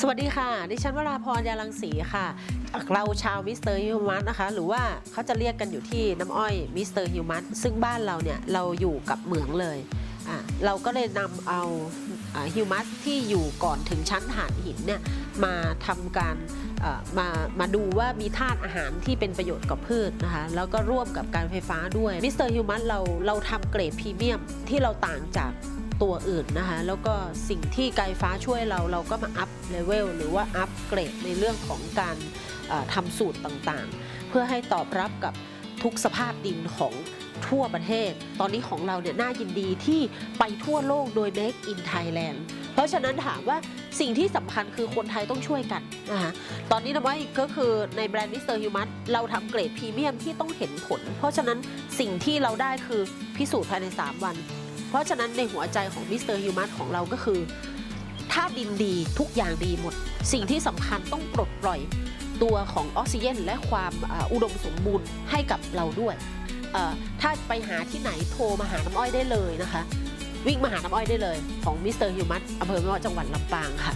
สวัสดีค่ะ ดิฉันวราพรยาลังสีค่ะ เราชาวมิสเตอร์ฮิวมัสนะคะ หรือว่าเขาจะเรียกกันอยู่ที่น้ำอ้อยมิสเตอร์ฮิวมัสซึ่งบ้านเราเนี่ยเราอยู่กับเหมืองเลยอะเราก็เลยนำเอาฮิวมัสที่อยู่ก่อนถึงชั้นฐานหินเนี่ยมาทำการมามาดูว่ามีธาตุอาหารที่เป็นประโยชน์กับพืชนะคะ แล้วก็ร่วมกับการไฟฟ้าด้วยมิสเตอร์ฮิวมัสเราเราทำเกรดพรีเมียมที่เราต่างจาก ตัวอื่นนะคะ แล้วก็สิ่งที่ไกลฟ้าช่วยเราเราก็มาอัพเลเวลหรือว่าอัพเกรดในเรื่องของการทำสูตรต่างๆ เพื่อให้ตอบรับกับทุกสภาพดินของทั่วประเทศ ตอนนี้ของเราเนี่ยน่ายินดีที่ไปทั่วโลกโดย Make in Thailand เพราะฉะนั้นถามว่าสิ่งที่สำคัญคือคนไทยต้องช่วยกันนะคะตอนนี้นะว่าก็คือในแบรนด์มิสเตอร์ฮิวมัสเราทำเกรดพรีเมียมที่ต้องเห็นผล เพราะฉะนั้นสิ่งที่เราได้คือพิสูจน์ภายใน 3 วัน เพราะฉะนั้นในหัวใจของมิสเตอร์ฮิวมัสของเราก็คือ ถ้าดินดีทุกอย่างดีหมด สิ่งที่สำคัญต้องปลดปล่อยตัวของออกซิเจนและความอุดมสมบูรณ์ให้กับเราด้วย ถ้าไปหาที่ไหนโทรมาหาน้ำอ้อยได้เลยนะคะ วิ่งมาหาน้ำอ้อยได้เลยของมิสเตอร์ฮิวมัสอำเภอแม่วะจังหวัดลำปางค่ะ